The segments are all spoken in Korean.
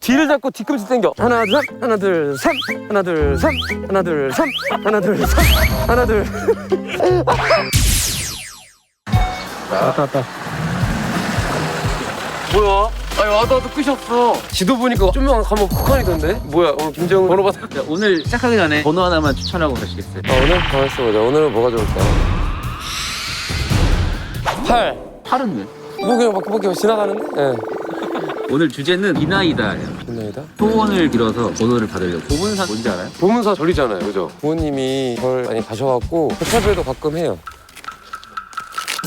뒤를 잡고 뒤꿈치 당겨. 하나 둘 하나 둘 셋. 하나 둘 셋. 하나 둘 셋. 하나 둘 셋. 하나 둘. 왔다 왔다. 뭐야? 아니 와도 와도 끝이 없어. 지도 보니까 좀만 가면 북한이던데? 뭐야 오늘 김정은 번호 받아. 자, 오늘 시작하기 전에 번호 하나만 추천하고 가시겠어요? 아, 오늘? 가만있어. 보자 오늘은 뭐가 좋을까? 8 팔은 왜? 뭐 그냥 막 그밖에 지나가는데? 예 오늘 주제는 이 나이다예요. 끝나이다 소원을 빌어서 번호를 받으려고. 보문사 뭔지 알아요? 보문사 절이잖아요, 그죠? 부모님이 절 많이 가셔갖고 백화배도 가끔 해요.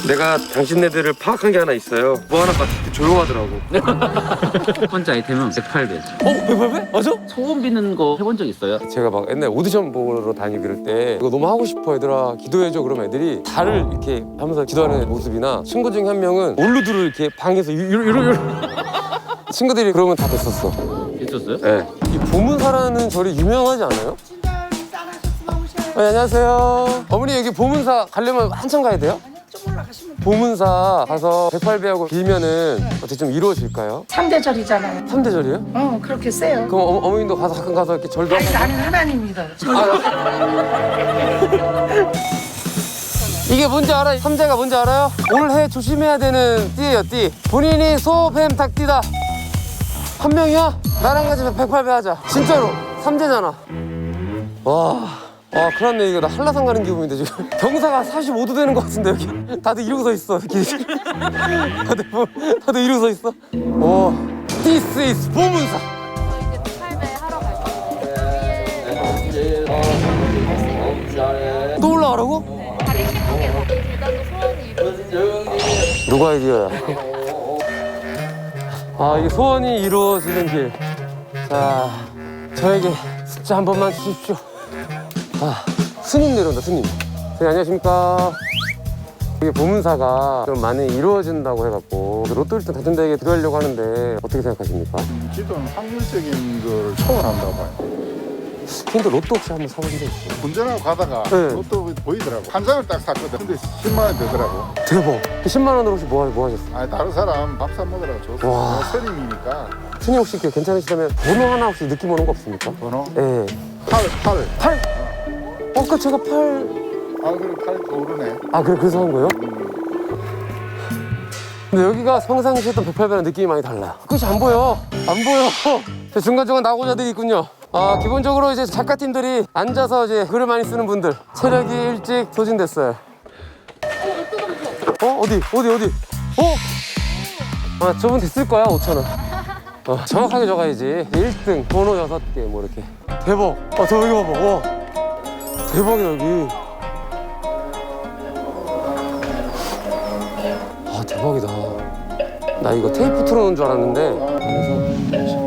내가 당신네들을 파악한 게 하나 있어요. 뭐 하나 딱 조용하더라고. 첫 번째 아이템은 108배. 어? 백팔배? 맞아? 소원 비는 거 해본 적 있어요? 제가 막 옛날 오디션 보러 다니고 그럴 때 이거 너무 하고 싶어 얘들아 기도해줘 그러면 애들이 달을 이렇게 하면서 기도하는 모습이나 친구 중에 한 명은 올루드를 이렇게 방에서 이러 이러 이러 친구들이 그러면 다 됐었어. 있었어요? 네. 이 보문사라는 절이 유명하지 않아요? 어, 안녕하세요. 어머니 여기 보문사 가려면 한참 가야 돼요? 보문사 가서 108배하고 빌면은 어떻게 좀 이루어질까요? 삼대절이잖아요. 3대절이요? 어 그렇게 세요. 그럼 어, 어머님도 가서 가끔 가서 이렇게 절도 아니 하고 나는 하나님이다. 이게 뭔지 알아? 삼재가 뭔지 알아요? 올 해 조심해야 되는 띠예요 띠 본인이 소뱀 닭띠다 한 명이야? 나랑 같이 108배 하자 진짜로 삼재잖아 와 아, 큰일 났네. 이거 나 한라산 가는 기분인데, 지금. 경사가 45도 되는 것 같은데, 여기. 다들 이러고 서 있어, 여기. 다들, 뭐, 다들 이러고 서 있어. 오, This is 보문사. 또 올라가라고? 누가 아이디어야? 아, 이게 소원이 이루어지는 길. 자, 저에게 숫자 한 번만 주십시오. 아, 스님 내려온다, 스님. 네, 안녕하십니까. 이게 보문사가 좀 많이 이루어진다고 해갖고 로또 1등 당첨자에게 기도하려고 하는데 어떻게 생각하십니까? 기도는 확률적인 걸 초월한다고 봐요. 근데 로또 혹시 한번 사본 적 있어요? 운전하고 가다가 네. 로또 보이더라고. 한 장을 딱 샀거든. 근데 10만 원 되더라고. 대박. 그 10만 원으로 혹시 뭐, 뭐 하셨어요? 아 다른 사람 밥 사 먹으라고 줬어. 와. 와. 스님이니까 스님 혹시 그 괜찮으시다면 번호 하나 혹시 느낌 오는 거 없습니까? 번호 예. 8, 8. 8? 어, 아까 제가 8... 아 그래 8 오르네. 아 그래 그래서 한 거예요? 근데 여기가 평상시에 했던 108배랑 느낌이 많이 달라 끝이 안 보여 안 보여 저 중간중간 나고자들이 있군요 아 기본적으로 이제 작가팀들이 앉아서 이제 글을 많이 쓰는 분들 체력이 일찍 소진됐어요 어? 어디? 어디 어디? 어? 아 저분 됐을 거야 5천 원 어, 정확하게 적어야지 1등 번호 6개 뭐 이렇게 대박 아 저 여기 봐봐 와 대박이다 여기 아 대박이다 나 이거 테이프 틀어놓은 줄 알았는데 그래서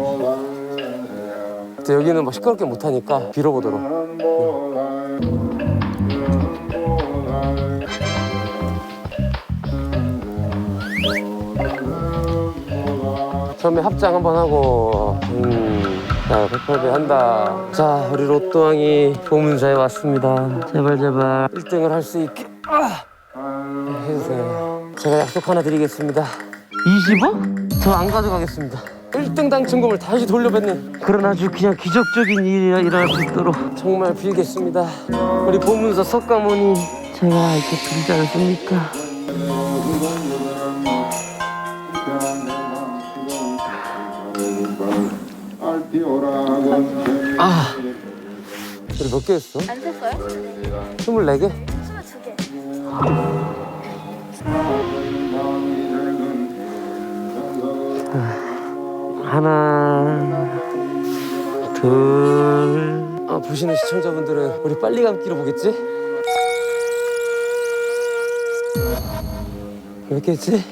여기는 막 시끄럽게 못하니까 빌어보도록. 처음에 합장 한번 하고 음, 자 108배 한다. 자 우리 로또왕이 보문사에 왔습니다. 제발 제발. 1등을 할 수 있게. 아! 해주세요. 제가 약속 하나 드리겠습니다. 20억? 저 안 가져가겠습니다 1등 당첨금을 다시 돌려받는 그런 아주 그냥 기적적인 일이 일어날 수 있도록 정말 빌겠습니다 우리 보문사 석가모니 제가 이렇게 빌지 않습니까? 아 우리 몇개 했어? 안 셌어요? 24개? 22개. 하나, 둘. 아, 보시는 시청자분들은 우리 빨리 감기로 보겠지? 몇개 했지?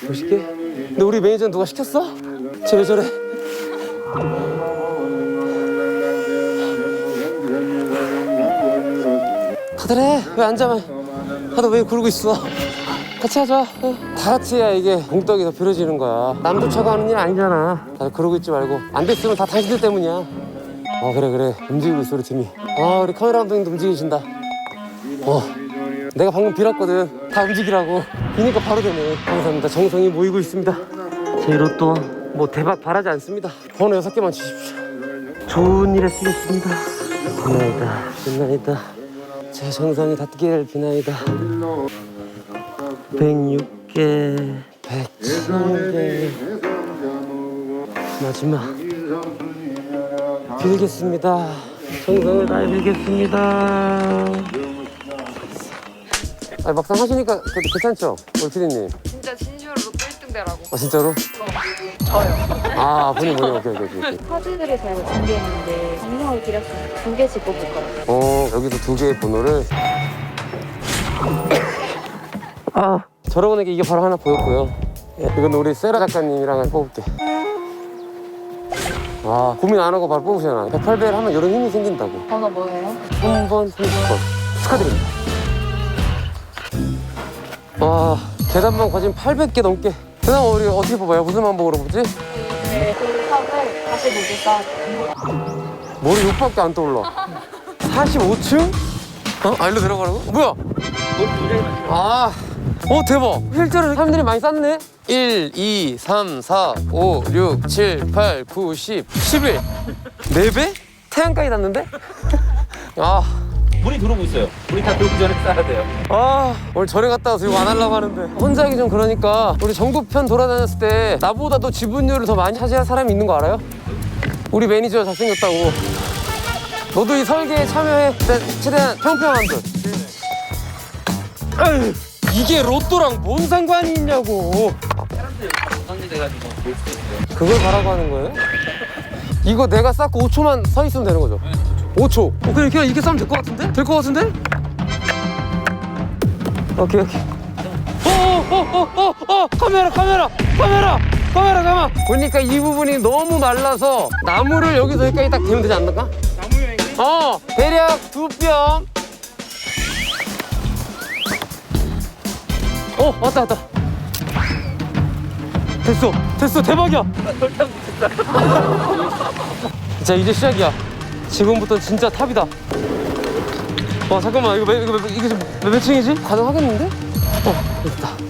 50개? 근데 우리 매니저는 누가 시켰어? 쟤왜 저래? 해. 왜 앉아만. 다들 왜 그러고 있어? 같이 하자. 어. 다 같이 해야 이게 공덕이 더 펴려지는 거야. 남 쫓아가 하는 일 아니잖아. 다들 그러고 있지 말고. 안 됐으면 다 당신들 때문이야. 어, 그래, 그래. 움직이고 있어, 우리 팀이. 아, 우리 카메라 감독님도 움직이신다. 어. 내가 방금 빌었거든. 다 움직이라고. 비니까 바로 되네. 감사합니다. 정성이 모이고 있습니다. 제 로또 뭐 대박 바라지 않습니다. 번호 여섯 개만 주십시오. 좋은 일에 쓰겠습니다. 비나이다, 비나이다. 제 정성이 닿기를 비나이다. 106개, 107개. 마지막. 빌겠습니다. 정성을 다해 빌겠습니다. 아, 막상 하시니까 그래도 괜찮죠? 우리 피디님. 진짜 진심으로 로또 1등 되라고. 아, 진짜로? 저요. 아, 본인, 본인. 오케이, 오케이, 오케이. 사진들을 저희가 준비했는데 정성을 기렸으면 두 개씩 뽑을 거예요. 어, 여기도 두 개의 번호를. 아, 저러고니까 이게 바로 하나 보였고요. 예, 이건 우리 세라 작가님이랑 뽑을게. 아, 고민 안 하고 바로 뽑으시잖아. 108배를 하면 이런 힘이 생긴다고. 번호 뭐예요? 3번, 30번. 축하드립니다. 와, 계단만 거진 800개 넘게. 그 다음 우리 어떻게 뽑아요? 무슨 방법으로 뽑지? 네, 그 탑을 다시 쌓아요. 머리 6밖에 안 떠올라. 45층? 어? 아, 일로 내려가라고? 뭐야? 아, 어, 대박. 실제로 사람들이 많이 쌌네? 1, 2, 3, 4, 5, 6, 7, 8, 9, 10, 11. 4배? 태양까지 났는데? 아, 물이 들어오고 있어요. 물이 다 들어오기 전에 싸야 돼요. 아, 오늘 절에 갔다 와서 이거 안 하려고 하는데. 혼자 하기 좀 그러니까 우리 전국편 돌아다녔을 때 나보다 도 지분율을 더 많이 차지한 사람이 있는 거 알아요? 우리 매니저 잘생겼다고. 너도 이 설계에 참여해. 일단 최대한 평평한 듯. 이게 로또랑 뭔 상관이 있냐고. 정리돼가지고 볼수 있어요. 그걸 바라고 하는 거예요? 이거 내가 쌓고 5초만 서 있으면 되는 거죠? 5초. 어, 그냥, 그냥 이렇게 싸면 될 것 같은데? 될 것 같은데? 오케이, 오케이. 어, 어, 어, 어, 어, 어, 카메라, 카메라, 카메라, 카메라, 가만. 보니까 이 부분이 너무 말라서 나무를 여기서 여기까지 딱 대면 되지 않을까? 나무 여행이? 어, 대략 두 뼘. 어, 왔다, 왔다. 됐어, 됐어, 대박이야. 자 이제 시작이야. 지금부터 진짜 탑이다. 와 잠깐만 이거 몇, 이거 몇, 몇 층이지? 가능하겠는데? 어 됐다.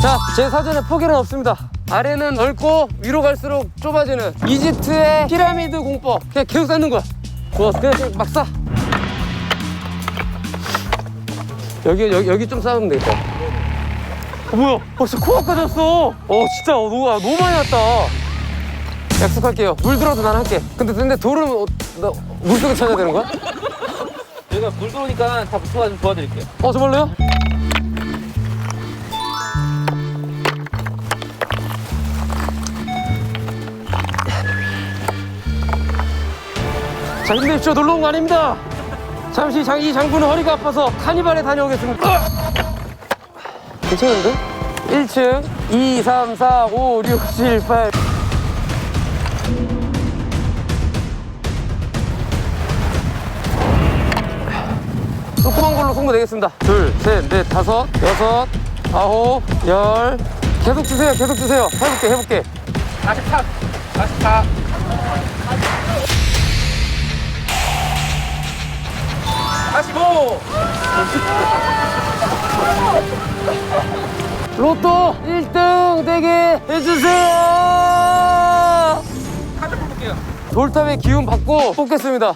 자, 제 사전에 포기는 없습니다. 아래는 넓고 위로 갈수록 좁아지는 이집트의 피라미드 공법. 그냥 계속 쌓는 거야. 좋았어. 그냥, 막 쌓. 여기, 여기, 여기 좀 쌓으면 되겠다. 어, 뭐야? 어, 진짜 코앞까지 왔어. 어, 진짜 어, 너무, 아, 너무 많이 왔다. 약속할게요. 물 들어도 난 할게. 근데, 근데 돌은 어, 나 물속에 찾아야 되는 거야? 저희가 물 들어오니까 다 붙어가지고 도와드릴게요. 어, 정말로요? 자, 힘내십시오. 놀러 온 거 아닙니다. 잠시 장, 이 장군은 허리가 아파서 카니발에 다녀오겠습니다. 괜찮은데? 1층 2, 3, 4, 5, 6, 7, 8 조그만 걸로 송도 내겠습니다. 둘, 셋, 넷, 다섯, 여섯, 아홉, 열. 계속 주세요, 계속 주세요. 해볼게, 해볼게. 44, 44. 45! 로또 1등 되게 해주세요. 카드 뽑을게요. 돌탑의 기운 받고 뽑겠습니다.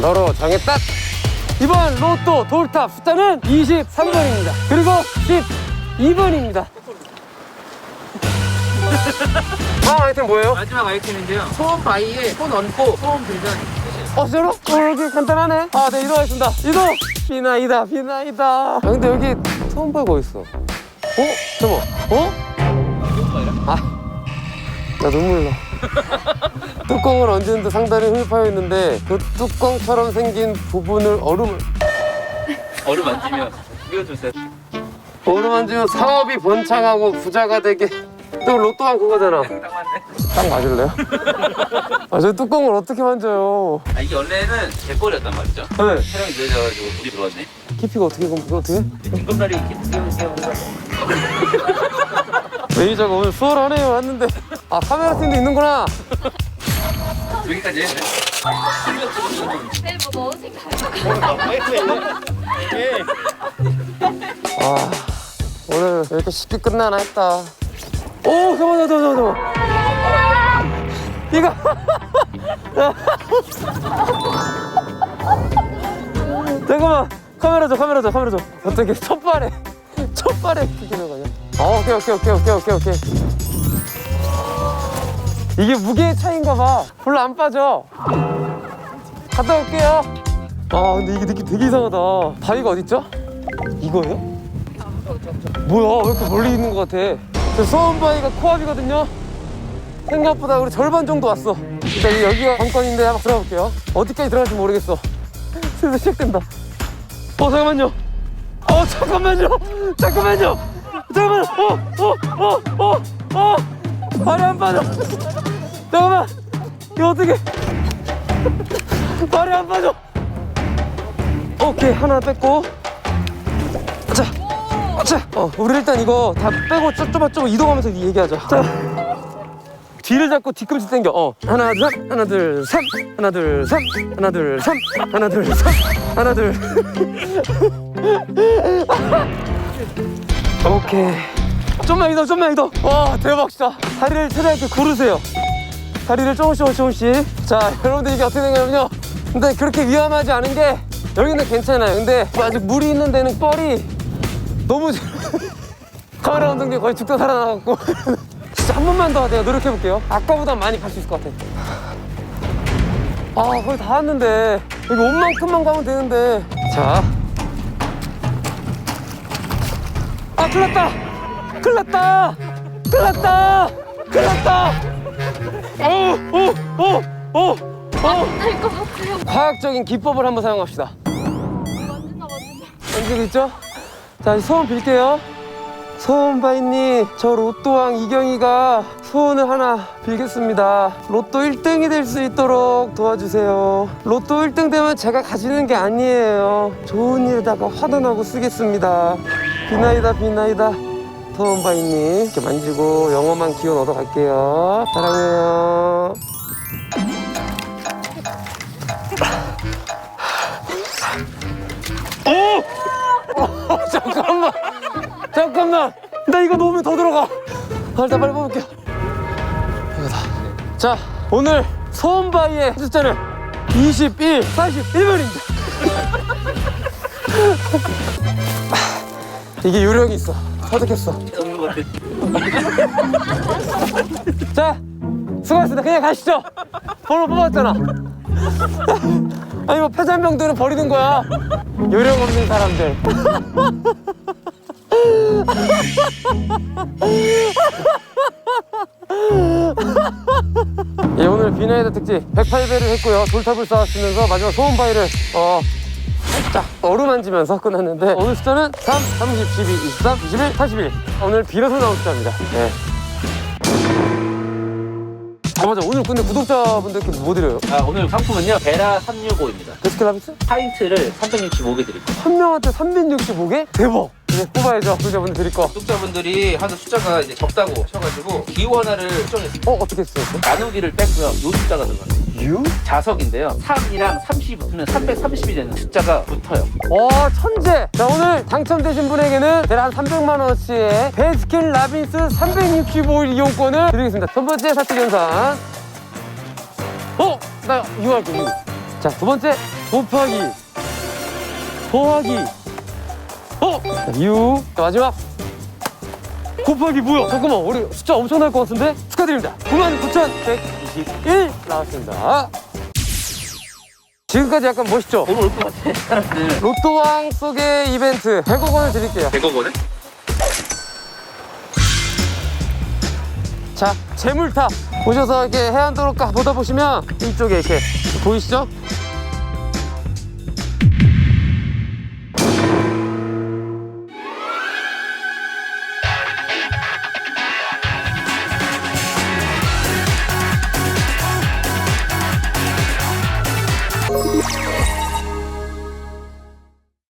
너로 정했다. 이번 로또 돌탑 숫자는 23번입니다. 그리고 12번입니다. 다음 아이템 뭐예요? 마지막 아이템인데요. 소음 바위에 손 얹고 소음 들면 어, 진짜로? 어, 여기 간단하네. 아, 네, 이동하겠습니다. 이동! 비나이다, 비나이다. 아, 근데 여기 처음 보고 있어. 어? 잠깐만. 어? 아, 나 눈물 나. 뚜껑을 얹는데 힘이 파여 있는데 그 뚜껑처럼 생긴 부분을 얼음을 얼음 만지면 비워주세요. 얼음 만지면 사업이 번창하고 부자가 되게 또 로또한 그거잖아. 딱 맞네. 딱 맞을래요? 아, 저 뚜껑을 어떻게 만져요? 아, 이게 원래는 갯벌이었단 말이죠. 네. 촬영이 늦어져가지고 물이 들어왔네. 깊이가 어떻게, 그럼 그거 어떻게? 징검다리 이렇게 띄워주세요. 매니저가 오늘 수월하네요 왔는데 아 카메라 팀도 있는구나 여기까지 했네. 내일 뭐 넣으신가요? 아 오늘 왜 이렇게 쉽게 끝나나 했다 오 잠깐만 잠깐만 잠깐만 이거. 잠깐만 카메라 줘 카메라 줘 카메라 줘. 어떻게 첫 발에 첫 발에 그렇게 들어가냐? 어 오케이 오케이 오케이 오케이 오케이 오케이. 이게 무게의 차이인가 봐. 별로 안 빠져. 갔다 올게요. 아 근데 이게 느낌 되게 이상하다. 바위가 어딨죠? 이거예요? 뭐야 왜 이렇게 멀리 있는 것 같아 저 수원바위가 코앞이거든요. 생각보다 우리 절반 정도 왔어. 일단 여기가 관건인데 한번 들어가 볼게요. 어디까지 들어갈지 모르겠어. 슬슬 시작된다. 어 잠깐만요. 어 잠깐만요. 잠깐만요. 잠깐만. 어어어어어. 발이 안 빠져. 잠깐만. 이거 어떻게 발이 안 빠져. 오케이 하나 뺐고. 자, 자, 어, 우리 일단 이거 다 빼고 좀 이동하면서 얘기하자. 자, 뒤를 잡고 뒤꿈치 당겨. 어, 하나, 둘, 셋, 하나, 둘, 삼, 하나, 둘, 삼, 하나, 둘, 삼, 하나, 둘, 삼, 하나, 둘. 오케이. 좀만 이동, 좀만 이동. 와, 대박 진짜. 다리를 최대한 이렇게 구르세요. 다리를 조금씩 조금씩. 자, 여러분들 이게 어떻게 되냐면요. 근데 그렇게 위험하지 않은 게 여기는 괜찮아요. 근데 아직 물이 있는 데는 뻘이 너무 카메라 감독님 거의 죽다 살아나갖고 진짜 한 번만 더 내가 노력해 볼게요. 아까보다 많이 갈 수 있을 것 같아. 아 거의 다 왔는데 여기 온 만큼만 가면 되는데 자. 아 큰일 났다. 큰일 났다. 큰일 났다. 큰일 났다. 오오오오 될것 같아요. 과학적인 기법을 한번 사용합시다. 만진다 만진다. 만지고 있죠? 자, 소원 빌게요. 소원바이님, 저 로또왕 이경이가 소원을 하나 빌겠습니다. 로또 1등이 될 수 있도록 도와주세요. 로또 1등 되면 제가 가지는 게 아니에요. 좋은 일에다가 화단하고 쓰겠습니다. 비나이다, 비나이다. 소원바이님, 이렇게 만지고 영어만 기운 얻어 갈게요. 사랑해요. 잠깐만 나 이거 놓으면 더 들어가. 아, 일단 빨리 뽑을게요 이거다. 자 오늘 소원바위의 숫자는 21 41번입니다. 이게 요령이 있어. 터득했어. 자 수고하셨습니다. 그냥 가시죠. 번호 뽑았잖아. 아니 뭐 폐잔병들은 버리는 거야. 요령 없는 사람들 예, 오늘 비나이드 특집 108배를 했고요 돌탑을 쌓았으면서 마지막 소원바위를 어 살짝 어루만지면서 끝났는데 오늘 숫자는 3, 30, 12, 23, 21, 41 오늘 비로소 나온 숫자입니다 네. 아 맞아 오늘 근데 구독자분들께 뭐 드려요? 아, 오늘 상품은요. 베라 365입니다. 베스킨라빈스? 파인트를 365개 드릴 거예요. 한 명한테 365개? 대박! 이제 뽑아야죠 구독자분들 드릴 거. 구독자분들이 하는 숫자가 이제 적다고 하셔가지고 기호 하나를 수정했어요. 어 어떻게 했어요? 나누기를 뺐고요. 요 숫자가 들어가요. 유? 자석인데요. 3이랑 30이 붙으면 330이 되는 숫자가 붙어요. 와 천재! 자 오늘 당첨되신 분에게는 제가 한 300만 원어치의 베스킨 라빈스 365일 이용권을 드리겠습니다. 첫 번째 사치 연산. 어? 나 이거 할게 이거. 자두 번째 곱하기 더하기 어? 자, 유. 자, 마지막 곱하기 뭐야? 잠깐만 우리 숫자 엄청날 것 같은데? 축하드립니다. 99,121 나왔습니다. 지금까지 약간 멋있죠? 오늘 올것 같아. 사람들. 로또왕 속의 이벤트 100억 원을 드릴게요. 100억 원에? 자, 재물탑 오셔서 이렇게 해안도로가 보다 보시면 이쪽에 이렇게 보이시죠?